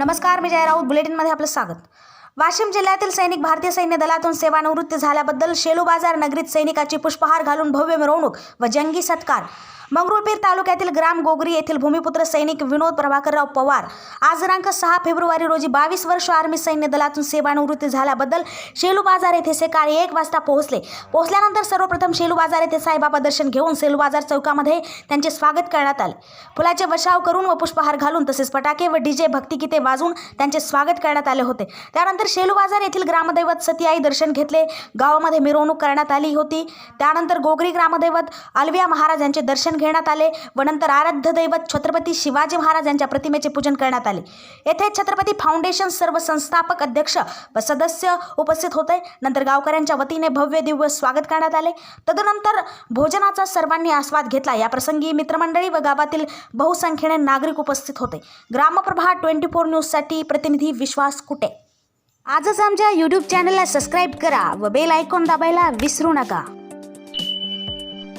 नमस्कार मी जय राऊत. बुलेटिनमध्ये आपलं स्वागत. वाशिम जिल्ह्यातील सैनिक भारतीय सैन्य दलातून सेवानिवृत्त झाल्याबद्दल शेलू बाजार नगरीत सैनिकाची पुष्पहार घालून भव्य मिरवणूक व जंगी सत्कार. मंगरुळपीर तालुक्यातील ग्राम गोगरी येथील भूमिपुत्र सैनिक विनोद प्रभाकरराव पवार. आज दिनांक सहा फेब्रुवारी रोजी बावीस वर्ष आर्मी सैन्य दलातून सेवानिवृत्ती झाल्याबद्दल शेलू बाजार येथे सकाळी एक वाजता पोहोचले. पोहोचल्यानंतर सर्वप्रथम शेलू बाजार येथे साईबाबा दर्शन घेऊन सेलू बाजार चौकामध्ये त्यांचे स्वागत करण्यात आले. फुलाचे वर्षाव करून व पुष्पहार घालून तसेच फटाके व डीजे भक्तिगीते वाजून त्यांचे स्वागत करण्यात आले होते. त्यानंतर शेलू बाजार येथील ग्रामदैवत सतीआई दर्शन घेतले. गावामध्ये मिरवणूक करण्यात आली होती. त्यानंतर गोगरी ग्रामदैवत अलविया महाराज यांचे दर्शन घेण्यात आले व नंतर आराध्य दैवत छत्रपती शिवाजी महाराज यांच्या प्रतिमेचे पूजन करण्यात आले. येथे छत्रपती फाउंडेशन सर्व संस्थापक अध्यक्ष व सदस्य उपस्थित होते. नंतर गावकऱ्यांच्या वतीने भव्य दिव्य स्वागत करण्यात आले. तदनंतर भोजनाचा सर्वांनी आस्वाद घेतला. या प्रसंगी मित्रमंडळी व गावातील बहुसंख्येने नागरिक उपस्थित होते. ग्रामप्रभा ट्वेंटी फोर न्यूजसाठी प्रतिनिधी विश्वास कुटे. आजच आमच्या यूट्यूब चॅनलला सबस्क्राईब करा व बेल आयकॉन दाबायला विसरू नका.